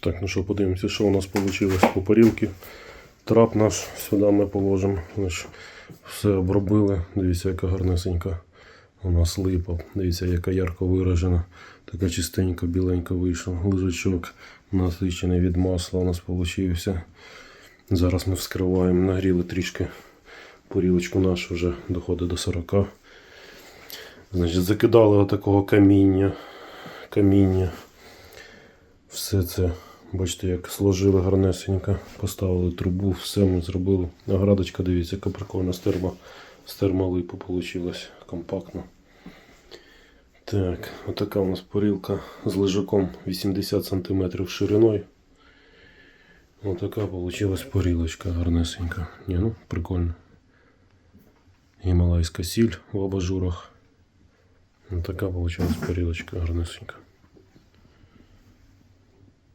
Так, ну що, подивимося, що у нас вийшло по парілки. Трап наш сюди ми положимо. Все обробили. Дивіться, яка гарнесенька у нас липа. Дивіться, яка ярко виражена. Така чистенька, біленька вийшла. Лежачок насичений від масла у нас вийшов. Зараз ми вскриваємо, нагріли трішки порілочку нашу вже доходить до 40. Значить, закидали отакого каміння. Каміння. Все це, бачите, як сложили гарнесенько, поставили трубу, все ми зробили. Наградочка, дивіться, яка прикольна з термо, з термолипу вийшла компактно. Так, отака у нас порілка з лежаком 80 см шириною. Отака вийшла порілочка гарнесенька. Ні, ну, прикольно. Гімалайська сіль в абажурах. Отака вийшла порілочка гарнесенька.